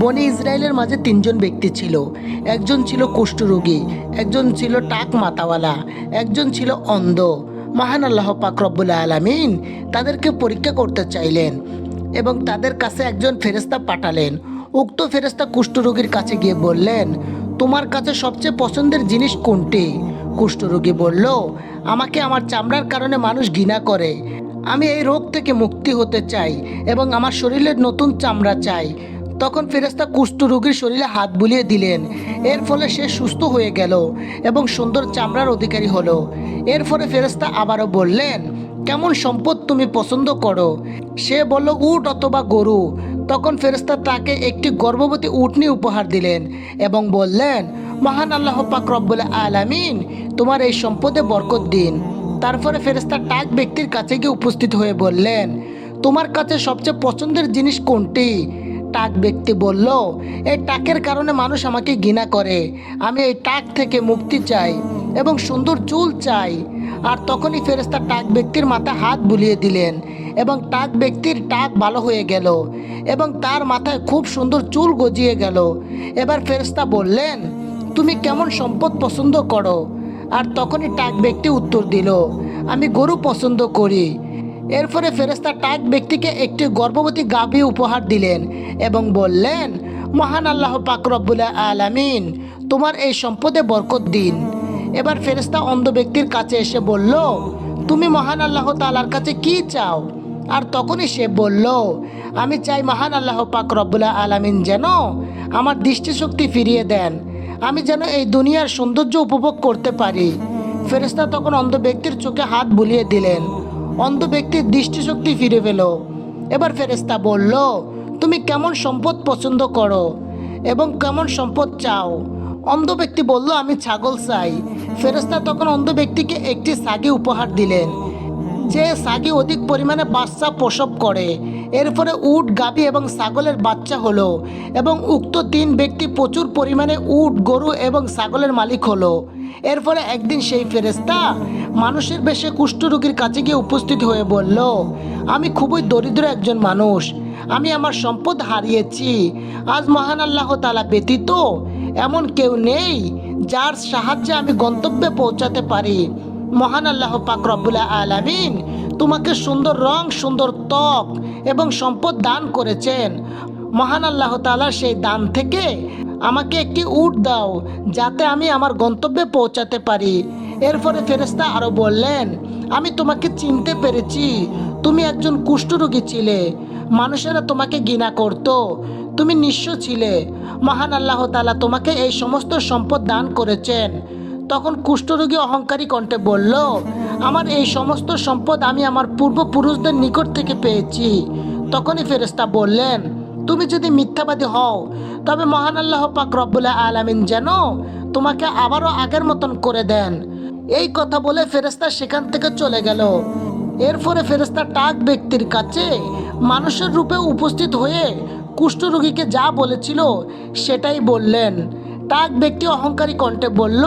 বনি ইসরায়েলের মাঝে তিনজন ব্যক্তি ছিল। একজন ছিল কুষ্ঠরোগী, একজন ছিল টাক মাতাওয়ালা, একজন ছিল অন্ধ। মহান আল্লাহ পাক রব্বুল আলমিন তাদেরকে পরীক্ষা করতে চাইলেন এবং তাদের কাছে একজন ফেরেস্তা পাঠালেন। উক্ত ফেরেস্তা কুষ্ঠরোগীর কাছে গিয়ে বললেন, তোমার কাছে সবচেয়ে পছন্দের জিনিস কোনটি? কুষ্ঠরোগী বলল, আমাকে আমার চামড়ার কারণে মানুষ ঘৃণা করে। আমি এই রোগ থেকে মুক্তি হতে চাই এবং আমার শরীরের নতুন চামড়া চাই। তখন ফেরেস্তা কুষ্ঠরোগীর শরীরে হাত বুলিয়ে দিলেন। এর ফলে সে সুস্থ হয়ে গেল এবং সুন্দর চামড়ার অধিকারী হলো। এর ফলে ফেরেস্তা আবারও বললেন, কেমন সম্পদ তুমি পছন্দ করো? সে বলল, উট অথবা গরু। তখন ফেরেস্তা তাকে একটি গর্ভবতী উটনি উপহার দিলেন এবং বললেন, মহান আল্লাহ পাক রব্বুল আলামিন তোমার এই সম্পদে বরকত দিন। তারপরে ফেরেস্তা টাক ব্যক্তির কাছে গিয়ে উপস্থিত হয়ে বললেন, তোমার কাছে সবচেয়ে পছন্দের জিনিস কোনটি? টাক ব্যক্তি বলল, এই টাকের কারণে মানুষ আমাকে ঘৃণা করে। আমি এই টাক থেকে মুক্তি চাই এবং সুন্দর চুল চাই। আর তখনই ফেরেস্তা টাক ব্যক্তির মাথায় হাত বুলিয়ে দিলেন এবং টাক ব্যক্তির টাক ভালো হয়ে গেল এবং তার মাথায় খুব সুন্দর চুল গজিয়ে গেল। এবার ফেরেস্তা বললেন, তুমি কেমন সম্পদ পছন্দ করো? আর তখনই টাক ব্যক্তি উত্তর দিল, আমি গরু পছন্দ করি। এরপরে ফেরেস্তা টাক ব্যক্তিকে একটি গর্ভবতী গাভী উপহার দিলেন এবং বললেন, মহান আল্লাহ পাক রব্বুল আলামিন, তোমার এই সম্পদে বরকত দিন। এবার ফেরেস্তা অন্ধ ব্যক্তির কাছে এসে বলল, তুমি মহান আল্লাহ তালার কাছে কি চাও? আর তখনই সে বলল, আমি চাই মহান আল্লাহ পাক রব্বুল আলামিন যেন আমার দৃষ্টিশক্তি ফিরিয়ে দেন। আমি যেন এই দুনিয়ার সৌন্দর্য উপভোগ করতে পারি। ফেরেস্তা তখন অন্ধ ব্যক্তির চোখে হাত বুলিয়ে দিলেন। অন্ধ ব্যক্তির দৃষ্টিশক্তি ফিরে পেল। এবার ফেরেস্তা বলল, তুমি কেমন সম্পদ পছন্দ করো এবং কেমন সম্পদ চাও? অন্ধ ব্যক্তি বলল, আমি ছাগল চাই। ফেরেস্তা তখন অন্ধ ব্যক্তিকে একটি সাগি উপহার দিলেন, যে সাগি অধিক পরিমাণে বাচ্চা প্রসব করে। এর ফলে উট, গাভী এবং ছাগলের বাচ্চা হলো এবং উক্ত তিন ব্যক্তি প্রচুর পরিমাণে উট, গরু এবং ছাগলের মালিক হলো। এর ফলে একদিন সেই ফেরেস্তা মানুষের বেশে কুষ্ঠরোগীর কাছে গিয়ে উপস্থিত হয়ে বলল, আমি খুবই দরিদ্র একজন মানুষ। আমি আমার সম্পদ হারিয়েছি। আজ মহান আল্লাহ তালা ব্যতীত এমন কেউ নেই যার সাহায্যে আমি গন্তব্যে পৌঁছাতে পারি। মহান আল্লাহ পাক রব্বুল্লাহ আলামিন তোমাকে সুন্দর রং, সুন্দর ত্বক এবং সম্পদ দান করেছেন। মহান আল্লাহ তালার সেই দান থেকে আমাকে একটি উট দাও, যাতে আমি আমার গন্তব্যে পৌঁছাতে পারি। এরপরে ফেরেস্তা আরও বললেন, আমি তোমাকে চিনতে পেরেছি। তুমি একজন কুষ্ঠরোগী ছিলে। মানুষেরা তোমাকে ঘৃণা করত। তুমি নিঃস্ব ছিলে। মহান আল্লাহ তালা তোমাকে এই সমস্ত সম্পদ দান করেছেন। তখন কুষ্ঠরোগী অহংকারী কণ্ঠে বলল, আমার এই সমস্ত সম্পদ আমি আমার পূর্বপুরুষদের নিকট থেকে পেয়েছি। তখনই ফেরেস্তা বললেন, তুমি যদি মিথ্যাবাদী হও, তবে মহান আল্লাহ পাক রব্বুল্লাহ আলামিন যেন তোমাকে আবারও আগের মতন করে দেন। এই কথা বলে ফেরেস্তা সেখান থেকে চলে গেল। এরপরে ফেরেস্তা টাক ব্যক্তির কাছে মানুষের রূপে উপস্থিত হয়ে কুষ্ঠরোগীকে যা বলেছিল সেটাই বললেন। টাক ব্যক্তি অহংকারী কণ্ঠে বলল,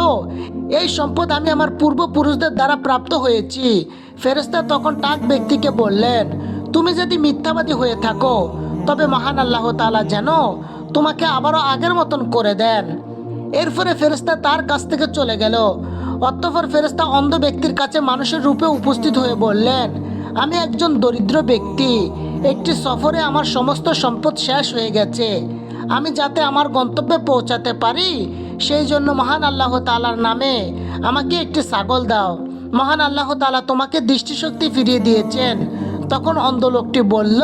এই সম্পদ আমি আমার পূর্বপুরুষদের দ্বারা প্রাপ্ত হয়েছি। ফেরেস্তা তখন টাক ব্যক্তিকে বললেন, তুমি যদি মিথ্যাবাদী হয়ে থাকো, তবে মহান আল্লাহ তাআলা যেন তোমাকে আবারও আগের মতন করে দেন। এরপরে ফেরেস্তা তার কাছ থেকে চলে গেল। অতঃপর ফেরেস্তা অন্ধ ব্যক্তির কাছে মানুষের রূপে উপস্থিত হয়ে বললেন, আমি একজন দরিদ্র ব্যক্তি, একটি সফরে আমার সমস্ত সম্পদ শেষ হয়ে গেছে। আমি যাতে আমার গন্তব্যে পৌঁছাতে পারি, সেই জন্য মহান আল্লাহ তালার নামে আমাকে একটি ছাগল দাও। মহান আল্লাহ তালা তোমাকে দৃষ্টিশক্তি ফিরিয়ে দিয়েছেন। তখন অন্ধ লোকটি বলল,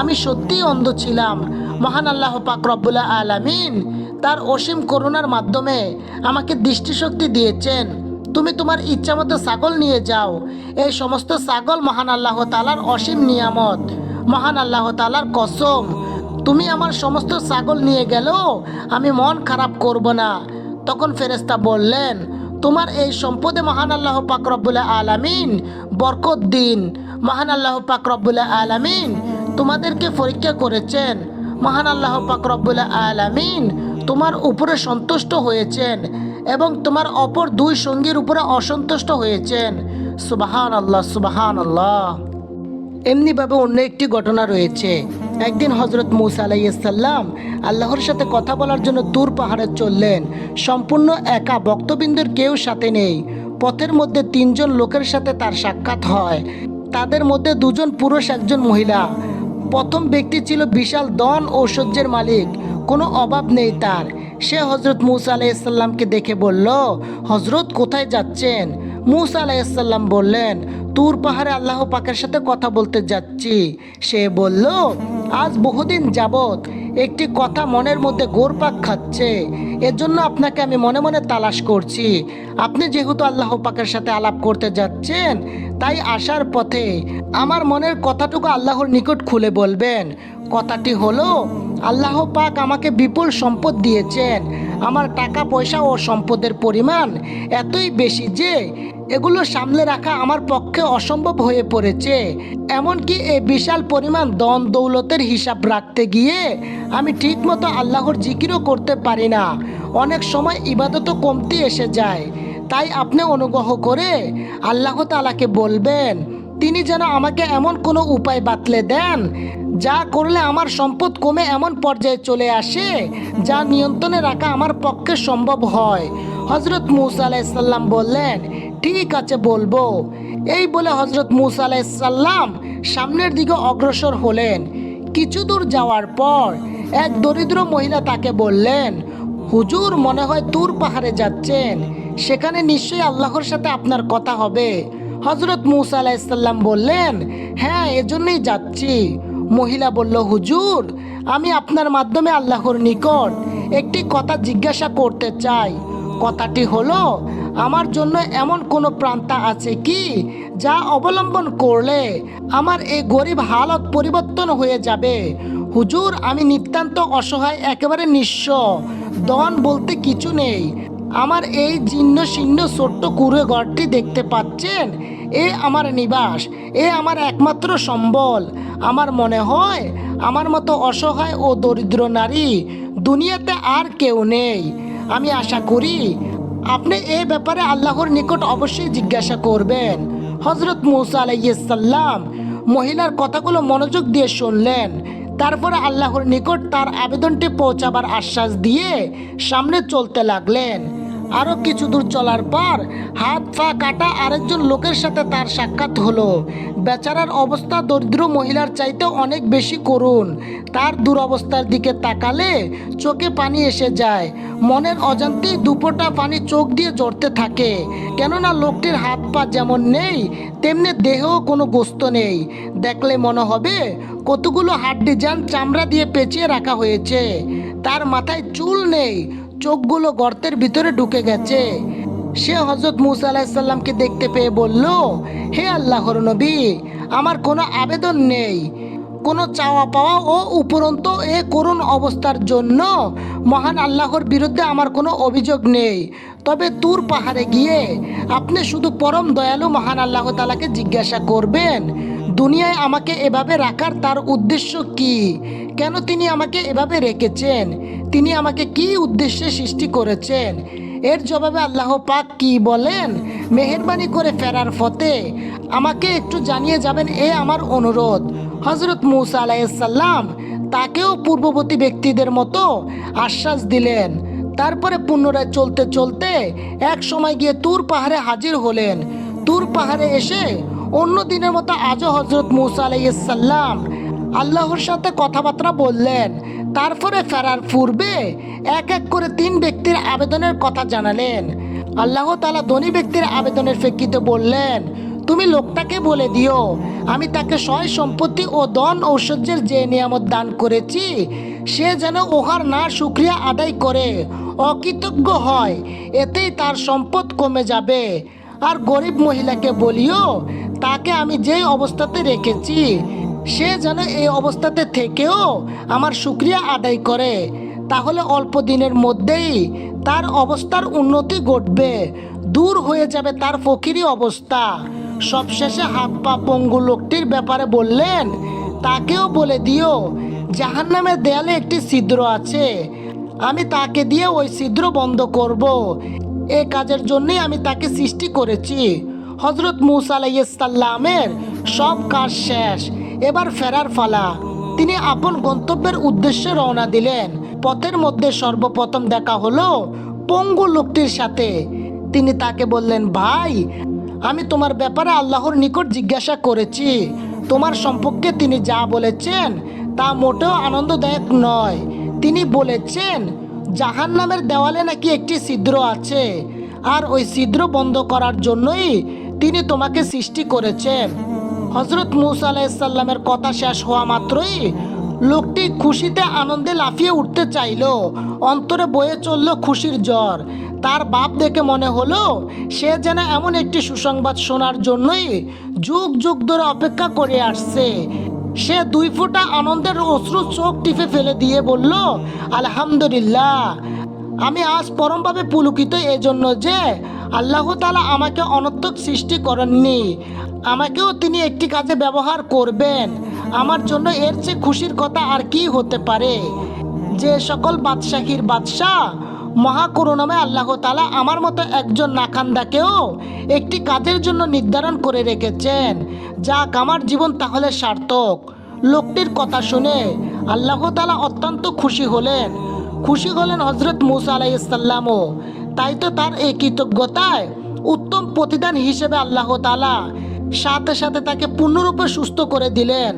আমি সত্যিই অন্ধ ছিলাম। মহান আল্লাহ পাক রব্বুল্লাহ আলামিন তার অসীম করুণার মাধ্যমে আমাকে দৃষ্টিশক্তি দিয়েছেন। তুমি তোমার ইচ্ছা মতো ছাগল নিয়ে যাও। এই সমস্ত ছাগল মহান আল্লাহ তালার অসীম নিয়ামত। মহান আল্লাহ তালার কসম। তুমি আমার সমস্ত ছাগল নিয়ে গেল, আমি মন খারাপ করব না। তখন ফেরেস্তা বললেন, তোমার এই সম্পদে মহান আল্লাহ পাক রব্বুল্লাহ আলামিন বরকত দিন। মহান আল্লাহ পাক রব্বুল্লাহ আলামিন তোমাদেরকে পরীক্ষা করেছেন। মহান আল্লাহ পাক রব্বুল্লাহ আলামিন তোমার উপরে সন্তুষ্ট হয়েছেন এবং তোমার অপর দুই সঙ্গীর উপরে অসন্তুষ্ট হয়েছেন। সুবাহান আল্লাহ সুবাহান আল্লাহ এমনিভাবে অন্য একটি ঘটনা রয়েছে। একদিন হজরত মুসা আলাইসাল্লাম আল্লাহর সাথে কথা বলার জন্য তুর পাহাড়ে চললেন। সম্পূর্ণ একা বক্তবিন্দুর কেউ সাথে নেই। পথের মধ্যে তিনজন লোকের সাথে তার সাক্ষাৎ হয়। তাদের মধ্যে দুজন পুরুষ, একজন মহিলা। প্রথম ব্যক্তি ছিল বিশাল দন ঐশ্বর্যের মালিক। কোনো অভাব নেই তার। সে হজরত মুসা আলাইসাল্লামকে দেখে বলল হজরত কোথায় যাচ্ছেন? মুসা আলাইসাল্লাম বললেন তুর পাহাড়ে আল্লাহ পাকের সাথে কথা বলতে যাচ্ছি। সে বলল, আজ বহুদিন যাবত একটি কথা মনের মধ্যে গোরপাক খাচ্ছে। এর জন্য আপনাকে আমি মনে মনে তালাশ করছি। আপনি যেহেতু আল্লাহ পাকের সাথে আলাপ করতে যাচ্ছেন, তাই আসার পথে আমার মনের কথাটুকু আল্লাহর নিকট খুলে বলবেন। কথাটি হলো, আল্লাহ পাক আমাকে বিপুল সম্পদ দিয়েছেন। আমার টাকা, পয়সা ও সম্পদের পরিমাণ এতই বেশি যে এগুলো সামলে রাখা আমার পক্ষে অসম্ভব হয়ে পড়েছে। এমনকি এই বিশাল পরিমাণ দন দৌলতের হিসাব রাখতে গিয়ে আমি ঠিকমতো আল্লাহর জিকিরও করতে পারি না। অনেক সময় ইবাদতও কমতি এসে যায়। তাই আপনি অনুগ্রহ করে আল্লাহ তালাকে বলবেন তিনি যেন আমাকে এমন কোনো উপায় বাতলে দেন, যা করলে আমার সম্পদ কমে এমন পর্যায়ে চলে আসে, যা নিয়ন্ত্রণে রাখা আমার পক্ষে সম্ভব হয়। হজরত মুসা আলাইসাল্লাম বললেন, ঠিক আছে, বলব। এই বলে হজরত মুসা আলাইসাল্লাম সামনের দিকে অগ্রসর হলেন। কিছু দূর যাওয়ার পর এক দরিদ্র মহিলা তাকে বললেন, হুজুর, মনে হয় তুর পাহাড়ে যাচ্ছেন। সেখানে নিশ্চয়ই আল্লাহর সাথে আপনার কথা হবে। হজরত মুসা আলাইসাল্লাম বললেন হ্যাঁ এজন্যই যাচ্ছি। মহিলা বলল, হুজুর, আমি আপনার মাধ্যমে আল্লাহর নিকট একটি কথা জিজ্ঞাসা করতে চাই। কথাটি হলো, আমার জন্য এমন কোনো প্রান্তা আছে কি যা অবলম্বন করলে আমার এই গরিব হালত পরিবর্তন হয়ে যাবে? হুজুর, আমি নিতান্ত অসহায়, একেবারে নিঃস্ব। দন বলতে কিছু নেই। আমার এই জীর্ণ শীর্ণ ছোট্ট কুড়ে ঘরটি দেখতে পাচ্ছেন? এ আমার নিবাস, এ আমার একমাত্র সম্বল। আমার মনে হয়, আমার মতো অসহায় ও দরিদ্র নারী দুনিয়াতে আর কেউ নেই। আমি আশা করি আপনি এ ব্যাপারে আল্লাহর নিকট অবশ্যই জিজ্ঞাসা করবেন। হজরত মৌসা আলাইসাল্লাম মহিলার কথাগুলো মনোযোগ দিয়ে শুনলেন। তারপরে আল্লাহর নিকট তার আবেদনটি পৌঁছাবার আশ্বাস দিয়ে সামনে চলতে লাগলেন। আরও কিছু দূর চলার পর হাত, পা কাটা আরেকজন লোকের সাথে তার সাক্ষাৎ হলো। বেচারার অবস্থা দরিদ্র মহিলার চাইতে অনেক বেশি করুন তার দুরবস্থার দিকে তাকালে চোখে পানি এসে যায়। মনের অজান্তেই দুপোটা পানি চোখ দিয়ে জড়তে থাকে। কেননা লোকটির হাত, পা যেমন নেই, তেমনি দেহেও কোনো গোস্ত নেই। দেখলে মনে হবে কতগুলো হাড্ডি যান চামড়া দিয়ে পেঁচিয়ে রাখা হয়েছে। তার মাথায় চুল নেই চোখগুলো গর্তের ভিতরে ঢুকে গেছে। সে হজরত মুসা আলাহিসাল্লামকে দেখতে পেয়ে বলল, হে আল্লাহর নবী, আমার কোনো আবেদন নেই। কোনো চাওয়া পাওয়া ও উপরন্ত এ করুণ অবস্থার জন্য মহান আল্লাহর বিরুদ্ধে আমার কোনো অভিযোগ নেই। তবে তুর পাহাড়ে গিয়ে আপনি শুধু পরম দয়ালু মহান আল্লাহ তালাকে জিজ্ঞাসা করবেন। দুনিয়ায় আমাকে এভাবে রাখার তার উদ্দেশ্য কি? কেন তিনি আমাকে এভাবে রেখেছেন? তিনি আমাকে কি উদ্দেশ্যে সৃষ্টি করেছেন? এর জবাবে আল্লাহ পাক কি বলেন? মেহরবানি করে ফেরার ফতে আমাকে একটু জানিয়ে যাবেন এ আমার অনুরোধ। হজরত মুসা আলাইসাল্লাম তাকেও পূর্ববর্তী ব্যক্তিদের মতো আশ্বাস দিলেন। তারপরে পুনরায় চলতে চলতে এক সময় গিয়ে তুর পাহাড়ে হাজির হলেন। তুর পাহাড়ে এসে অন্য দিনের মতো আজও হজরত মুসা আলাইসাল্লাম আল্লাহর সাথে কথাবার্তা বললেন। তারপরে ফেরার পূর্বে এক এক করে তিন ব্যক্তির আবেদনের কথা জানালেন। আল্লাহ তালা ধনী ব্যক্তির আবেদনের প্রেক্ষিতে বললেন, তুমি লোকটাকে বলে দিও, আমি তাকে সয় সম্পত্তি ও দন ঐশ্বর্যের যে নিয়ামত দান করেছি, সে যেন ওহার না সুক্রিয়া আদায় করে, অকৃতজ্ঞ হয়, এতেই তার সম্পদ কমে যাবে। আর গরিব মহিলাকে বলিও তাকে আমি যেই অবস্থাতে রেখেছি, সে যেন এই অবস্থাতে থেকেও আমার সুক্রিয়া আদায় করে। তাহলে অল্প দিনের মধ্যেই তার অবস্থার উন্নতি ঘটবে, দূর হয়ে যাবে তার ফকিরি অবস্থা। সবশেষে হাত পা পঙ্গু লোকটির ব্যাপারে বললেন, তাকেও বলে দিও, জাহান্নামের দেয়ালে একটি ছিদ্র আছে। আমি তাকে দিয়ে ওই ছিদ্র বন্ধ করব। এ কাজের জন্যই আমি তাকে সৃষ্টি করেছি। হজরত মুসা সব কাজ শেষ। এবার ফেরার ফালা তিনি আপন গন্তব্যের উদ্দেশ্যে রওনা দিলেন। পথের মধ্যে সর্বপ্রথম দেখা হলো পঙ্গু লোকটির সাথে। তিনি তাকে বললেন, ভাই, আমি তোমার ব্যাপারে আল্লাহর নিকট জিজ্ঞাসা করেছি। তোমার সম্পর্কে তিনি যা বলেছেন তা মোটেও আনন্দদায়ক নয়। তিনি বলেছেন জাহান নামের দেওয়ালে নাকি একটি ছিদ্র আছে। আর ওই ছিদ্র বন্ধ করার জন্যই তিনি তোমাকে সৃষ্টি করেছেন। হজরত মুসা আলাইসাল্লামের কথা শেষ হওয়া মাত্রই লোকটি খুশিতে আনন্দে লাফিয়ে উঠতে চাইলো। অন্তরে বয়ে চলল খুশির জ্বর। তার বাপ দেখে মনে হলো, সে যেন এমন একটি সুসংবাদ শোনার জন্যই যুগ যুগ ধরে অপেক্ষা করে আসছে। সে দুই ফোঁটা আনন্দের অশ্রু চোখ টিপে ফেলে দিয়ে বলল, আলহামদুলিল্লাহ। আমি আজ পরমভাবে পুলকিত, এজন্য যে আল্লাহ তালা আমাকে অনর্থক সৃষ্টি করেননি, আমাকেও তিনি একটি কাজে ব্যবহার করবেন। আমার জন্য এর চেয়ে খুশির কথা আর কি হতে পারে? যে সকল বাদশাহীর বাদশাহ, মহাকরুণাময় আল্লাহ তালা আমার মতো একজন নাখান্দাকেও একটি কাজের জন্য নির্ধারণ করে রেখেছেন। যাক, আমার জীবন তাহলে সার্থক। লোকটির কথা শুনে আল্লাহ তালা অত্যন্ত খুশি হলেন। খুশি হলেন হজরত মুসা আলাইসাল্লামও তাই তো তার এই কৃতজ্ঞতায় উত্তম প্রতিদান হিসেবে আল্লাহ তালা সাথে সাথে তাকে পূর্ণরূপে সুস্থ করে দিলেন।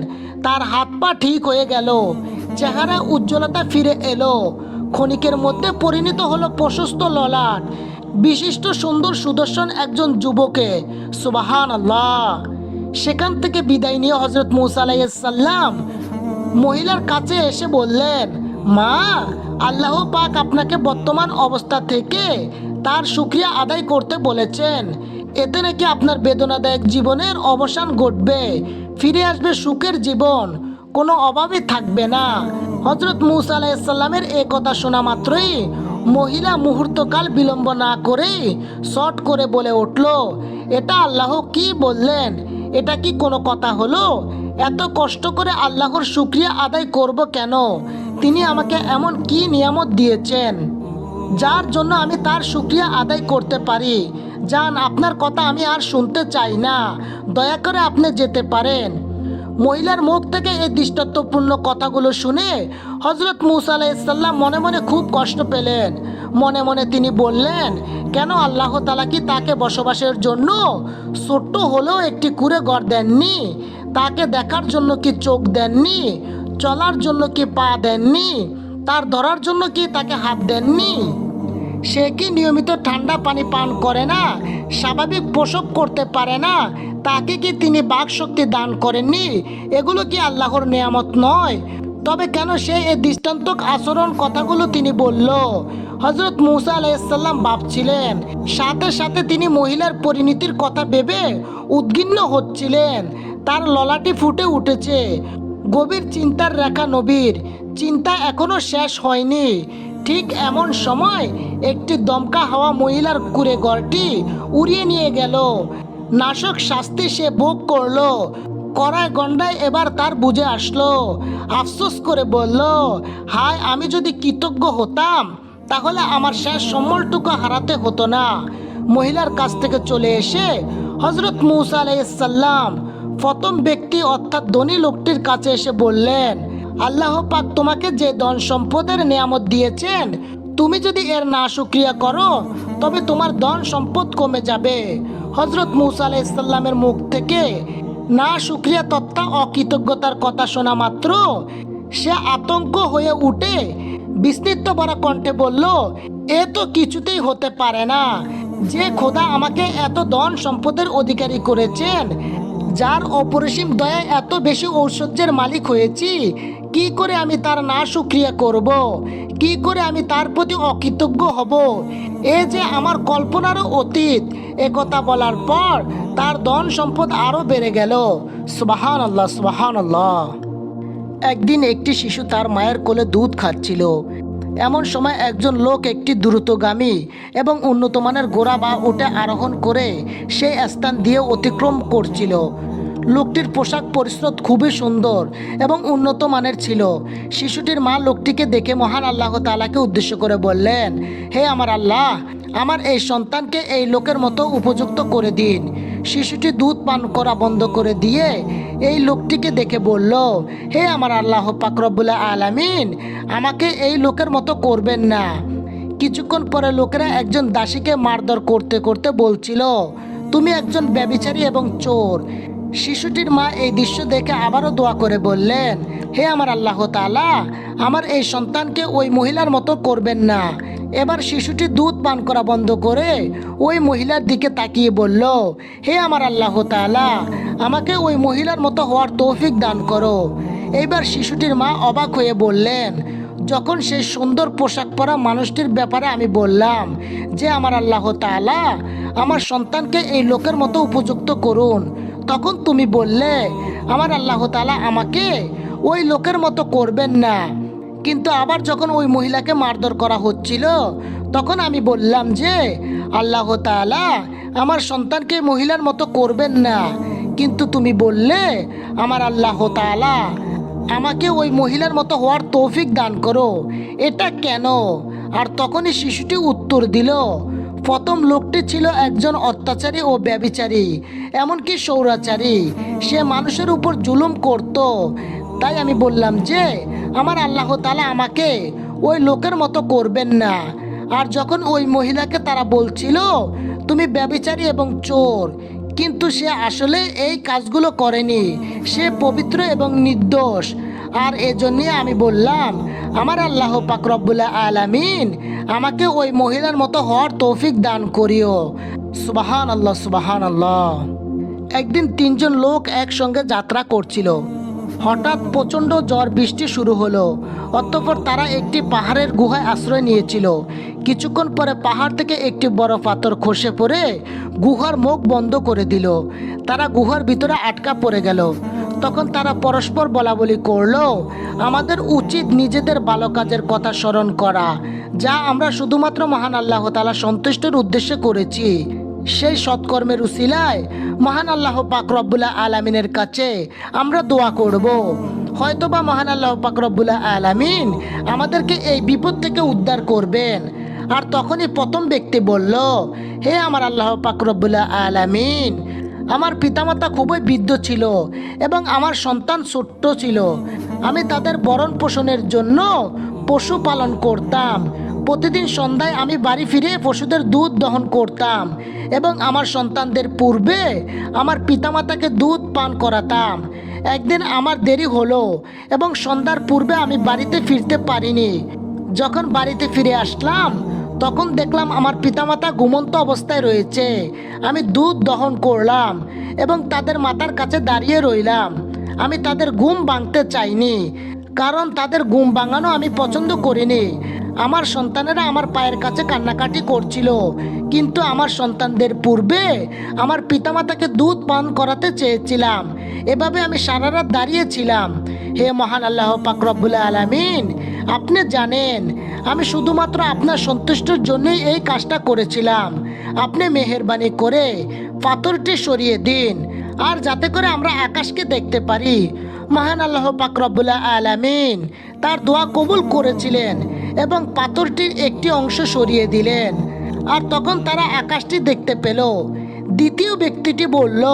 তার হাত পা ঠিক হয়ে গেল, চেহারা উজ্জ্বলতা ফিরে এলো, ক্ষণিকের মধ্যে পরিণত হলো প্রশস্ত ললাট, বিশিষ্ট সুন্দর সুদর্শন একজন যুবকে। সুবাহান আল্লাহ সেখান থেকে বিদায় নিয়ে হজরত মুসা আলাইসাল্লাম মহিলার কাছে এসে বললেন মা, আল্লাহ পাক আপনাকে বর্তমান অবস্থা থেকে তার সুক্রিয়া আদায় করতে বলেছেন। এতে নাকি আপনার বেদনাদায়ক জীবনের অবসান ঘটবে। ফিরে আসবে সুখের জীবন। কোনো অভাবই থাকবে না। হজরত মুসা আলাইসাল্লামের এ কথা শোনা মাত্রই মহিলা মুহূর্তকাল বিলম্ব না করেই শর্ট করে বলে উঠল, এটা আল্লাহ কি বললেন? এটা কি কোনো কথা হলো? এত কষ্ট করে আল্লাহর শুক্রিয়া আদায় করব কেন? তিনি আমাকে এমন কি নিয়ামত দিয়েছেন? যার জন্য আমি তার শুক্রিয়া আদায় করতে পারি। যান, আপনার কথা আমি আর শুনতে চাই না। দয়া করে আপনি যেতে পারেন। মহিলার মুখ থেকে এই দৃষ্টান্তপূর্ণ কথাগুলো শুনে হজরত মুসা আলাইসাল্লাম মনে মনে খুব কষ্ট পেলেন। মনে মনে তিনি বললেন, কেন আল্লাহ তালা কি তাকে বসবাসের জন্য ছোট্ট হলেও একটি কুড়ে ঘর দেননি? তাকে দেখার জন্য কি চোখ দেননি? চলার জন্য কি পা দেননি? তার ধরার জন্য কি তাকে হাত দেননি? সে কি নিয়মিত ঠান্ডা পানি পান করে না? স্বাভাবিক প্রসব করতে পারে না? তাকে কি তিনি বাক শক্তি দান করেননি? এগুলো কি আল্লাহর নিয়ামত নয়? তবে কেন সে এই দৃষ্টান্তক আচরণ কথাগুলো তিনি বলল? হজরত মুসা আলাইসাল্লাম ভাবছিলেন, সাথে সাথে তিনি মহিলার পরিণতির কথা ভেবে উদ্গিন্ন হচ্ছিলেন। তার ললাটি ফুটে উঠেছে। গভীর চিন্তার রেখা নবীর। চিন্তা এখনও শেষ হয়নি। ঠিক এমন সময় একটি দমকা হাওয়া মহিলার কুড়ে ঘরটি উড়িয়ে নিয়ে গেল। নাশক শাস্তি সে ভোগ করল। কড়ায় গন্ডায় এবার তার বুঝে আসলো। আফসোস করে বলল, হায়, আমি যদি কৃতজ্ঞ হতাম, তাহলে আমার শেষ সম্বলটুকু হারাতে হতো না। মহিলার কাছ থেকে চলে এসে হজরত মুসা আলাইসাল্লাম প্রথম ব্যক্তি অর্থাৎ ধনী লোকটির কাছে এসে বললেন, আল্লাহ পাক তোমাকে যে ধন সম্পদের নিয়ামত দিয়েছেন, তুমি যদি এর না সুক্রিয়া করো, তবে তোমার ধন সম্পদ কমে যাবে। হজরত মুসা আলাইসাল্লামের মুখ থেকে না সুক্রিয়া তথা অকৃতজ্ঞতার কথা শোনা মাত্র, সে আতঙ্ক হয়ে উঠে বিস্তৃত ভরা কণ্ঠে বলল, এ তো কিছুতেই হতে পারে না। যে খোদা আমাকে এত ধন সম্পদের অধিকারী করেছেন যার অপরিসীম দয়া এত বেশি ঐশ্বর্যের মালিক হয়েছি, কি করে আমি তার না সুক্রিয়া করব। কি করে আমি তার প্রতি অকৃতজ্ঞ হব? এ যে আমার কল্পনারও অতীত, এ কথা বলার পর তার ধন সম্পদ আরও বেড়ে গেল। সুবাহান আল্লাহ সুবাহান আল্লাহ একদিন একটি শিশু তার মায়ের কোলে দুধ খাচ্ছিল। এমন সময় একজন লোক একটি দ্রুতগামী এবং উন্নতমানের ঘোড়া বা উঠে আরোহণ করে সেই স্থান দিয়ে অতিক্রম করছিল। লোকটির পোশাক পরিশ্রত খুবই সুন্দর এবং উন্নত মানের ছিল। শিশুটির মা লোকটিকে দেখে মহান আল্লাহ তালাকে উদ্দেশ্য করে বললেন, হে আমার আল্লাহ আমার এই সন্তানকে এই লোকের মতো উপযুক্ত করে দিন। শিশুটি দুধ পান করা বন্ধ করে দিয়ে এই লোকটিকে দেখে বলল, হে আমার আল্লাহ পাকরবুল্লা আলামিন, আমাকে এই লোকের মতো করবেন না। কিছুক্ষণ পরে লোকেরা একজন দাসীকে মারধর করতে করতে বলছিল, তুমি একজন ব্যবিচারী এবং চোর। শিশুটির মা এই দৃশ্য দেখে আবারও দোয়া করে বললেন, হে আমার আল্লাহ তাআলা, আমার এই সন্তানকে ওই মহিলার মতো করবেন না। এবার শিশুটি দুধ পান করা বন্ধ করে ওই মহিলার দিকে তাকিয়ে বলল, হে আমার আল্লাহ তাআলা, আমাকে ওই মহিলার মতো হওয়ার তৌফিক দান করো। এইবার শিশুটির মা অবাক হয়ে বললেন, যখন সেই সুন্দর পোশাক পরা মানুষটির ব্যাপারে আমি বললাম যে, আমার আল্লাহ তাআলা, আমার সন্তানকে এই লোকের মতো উপযুক্ত করুন তখন তুমি বললে, আমার আল্লাহ তাআলা আমাকে ওই লোকের মতো করবেন না। কিন্তু আবার যখন ওই মহিলাকে মারধর করা হচ্ছিল, তখন আমি বললাম যে, আল্লাহ তাআলা আমার সন্তানকে মহিলার মতো করবেন না। কিন্তু তুমি বললে, আমার আল্লাহ তাআলা আমাকে ওই মহিলার মতো হওয়ার তৌফিক দান করো। এটা কেন? আর তখনই শিশুটি উত্তর দিল প্রথম লোকটি ছিল একজন অত্যাচারী ও ব্যবিচারী এমনকি সৌরাচারী সে মানুষের উপর জুলুম করত। তাই আমি বললাম যে, আমার আল্লাহ তালা আমাকে ওই লোকের মতো করবেন না। আর যখন ওই মহিলাকে তারা বলছিল, তুমি ব্যবিচারী এবং চোর। কিন্তু সে আসলে এই কাজগুলো করেনি। সে পবিত্র এবং নির্দোষ। আর এজন্যে আমি বললাম, আমার আল্লাহ পাক রব্বুল্লাহ আলামিন আমাকে ওই মহিলার মতো হওয়ার তৌফিক দান করিও। সুবাহান আল্লাহ সুবাহান আল্লাহ একদিন তিনজন লোক একসঙ্গে যাত্রা করছিল। হঠাৎ প্রচণ্ড ঝড় বৃষ্টি শুরু হলো। অতঃপর তারা একটি পাহাড়ের গুহায় আশ্রয় নিয়েছিল। কিছুক্ষণ পরে পাহাড় থেকে একটি বড় পাথর খসে পড়ে গুহার মুখ বন্ধ করে দিল। তারা গুহার ভিতরে আটকা পড়ে গেল। তখন তারা পরস্পর বলা বলি করল, আমাদের উচিত নিজেদের ভালো কাজের কথা স্মরণ করা, যা আমরা শুধুমাত্র মহান আল্লাহ তালা সন্তুষ্টের উদ্দেশ্যে করেছি। সেই সৎকর্মের উসিলায় মহান আল্লাহ পাক রব্বুল্লাহ আলামিনের কাছে আমরা দোয়া করব। হয়তোবা মহান আল্লাহ পাক রব্বুল্লাহ আলামিন আমাদেরকে এই বিপদ থেকে উদ্ধার করবেন। আর তখনই প্রথম ব্যক্তি বলল, হে আমার আল্লাহ পাক রব্বুল্লাহ আলামিন আমার পিতামাতা খুবই বৃদ্ধ ছিল এবং আমার সন্তান ছোট্ট ছিল। আমি তাদের বরণ পোষণের জন্য পশু পালন করতাম। প্রতিদিন সন্ধ্যায় আমি বাড়ি ফিরে পশুদের দুধ দহন করতাম এবং আমার সন্তানদের পূর্বে আমার পিতামাতাকে দুধ পান করাতাম। একদিন আমার দেরি হলো এবং সন্ধ্যার পূর্বে আমি বাড়িতে ফিরতে পারিনি। যখন বাড়িতে ফিরে আসলাম তখন দেখলাম আমার পিতামাতা ঘুমন্ত অবস্থায় রয়েছে। আমি দুধ দহন করলাম এবং তাদের মাতার কাছে দাঁড়িয়ে রইলাম। আমি তাদের ঘুম ভাঙতে চাইনি, কারণ তাদের ঘুম ভাঙানো আমি পছন্দ করিনি। আমার সন্তানেরা আমার পায়ের কাছে কান্নাকাটি করছিল, কিন্তু আমার সন্তানদের পূর্বে আমার পিতামাতাকে দুধ পান করাতে চেয়েছিলাম। এভাবে আমি সারা রাত দাঁড়িয়েছিলাম। হে মহান আল্লাহ পাক রব্বুল আলামিন আপনি জানেন, আমি শুধুমাত্র আপনার সন্তুষ্টির জন্যই এই কাজটা করেছিলাম। আপনি মেহেরবানি করে পাথরটি সরিয়ে দিন, আর যাতে করে আমরা আকাশকে দেখতে পারি। মহান আল্লাহ পাক রব্বুল্লাহ আলামিন তার দোয়া কবুল করেছিলেন এবং পাথরটির একটি অংশ সরিয়ে দিলেন। আর তখন তারা আকাশটি দেখতে পেল। দ্বিতীয় ব্যক্তিটি বলল,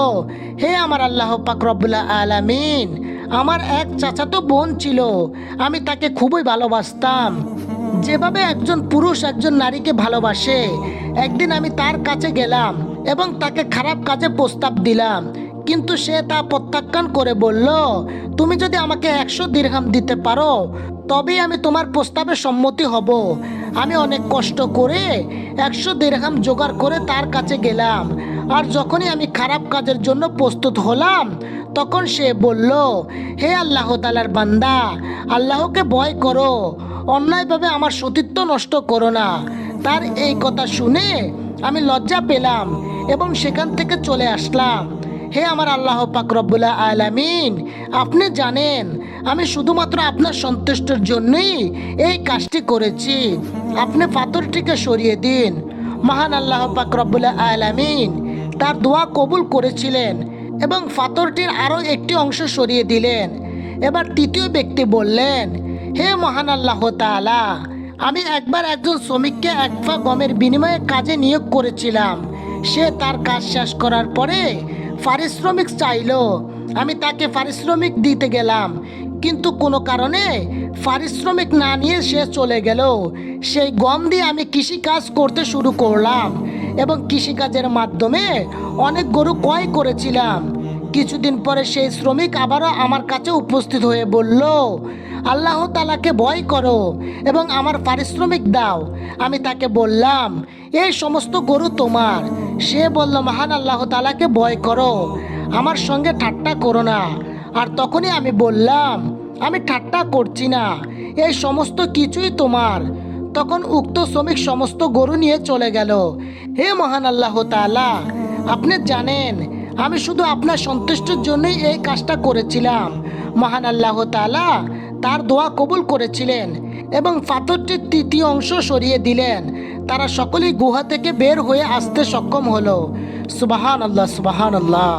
হে আমার আল্লাহ পাক রব্বুল্লাহ আলামিন আমার এক চাচাতো বোন ছিল। আমি তাকে খুবই ভালোবাসতাম। যেভাবে একজন পুরুষ একজন নারীকে ভালোবাসে, একদিন আমি তার কাছে গেলাম এবং তাকে খারাপ কাজে প্রস্তাব দিলাম। কিন্তু সে তা প্রত্যাখ্যান করে বলল, তুমি যদি আমাকে একশো দীর্ঘাম দিতে পারো তবেই আমি তোমার প্রস্তাবে সম্মতি হব। আমি অনেক কষ্ট করে একশো দীর্ঘাম জোগাড় করে তার কাছে গেলাম। আর যখনই আমি খারাপ কাজের জন্য প্রস্তুত হলাম, তখন সে বলল, হে আল্লাহ তালার বান্দা, আল্লাহকে ভয় করো। অন্যায়ভাবে আমার সতীত্ব নষ্ট করো না। তার এই কথা শুনে আমি লজ্জা পেলাম এবং সেখান থেকে চলে আসলাম। হে আমার আল্লাহ পাক রব্বুল্লাহ আলামিন, আপনি জানেন, আমি শুধুমাত্র আপনার সন্তুষ্টের জন্যই এই কাজটি করেছি। আপনি পাথরটিকে সরিয়ে দিন। মহান আল্লাহ পাক রব্বুল্লাহ আলামিন তার দোয়া কবুল করেছিলেন এবং পাথরটির আরও একটি অংশ সরিয়ে দিলেন। এবার তৃতীয় ব্যক্তি বললেন, হে মহান আল্লাহ তাআলা, আমি একবার একজন শ্রমিককে এক পা গমের বিনিময়ে কাজে নিয়োগ করেছিলাম। সে তার কাজ শেষ করার পরে পারিশ্রমিক চাইলো। আমি তাকে পারিশ্রমিক দিতে গেলাম। কিন্তু কোনো কারণে পারিশ্রমিক না নিয়ে সে চলে গেল। সেই গম দিয়ে আমি কৃষি কাজ করতে শুরু করলাম এবং কৃষিকাজের মাধ্যমে অনেক গরু ক্রয় করেছিলাম। কিছুদিন পরে সেই শ্রমিক আবারও আমার কাছে উপস্থিত হয়ে বলল, আল্লাহ তালাকে ভয় করো এবং আমার পারিশ্রমিক দাও। আমি তাকে বললাম, এই সমস্ত গরু তোমার। সে বলল, মহান আল্লাহ তালাকে ভয় করো, আমার সঙ্গে ঠাট্টা করো না। আর তখনই আমি বললাম, আমি ঠাট্টা করছি না, এই সমস্ত কিছুই তোমার। তখন উক্ত শ্রমিক সমস্ত গরু নিয়ে চলে গেল। হে মহান আল্লাহ তাআলা, আপনি জানেন, আমি শুধু আপনার সন্তুষ্টির জন্যই এই কাজটা করেছিলাম। মহান আল্লাহ তাআলা তার দোয়া কবুল করেছিলেন এবং পাথরটির তৃতীয় অংশ সরিয়ে দিলেন। তারা সকলেই গুহা থেকে বের হয়ে আসতে সক্ষম হলো। সুবাহান আল্লাহ সুবাহান আল্লাহ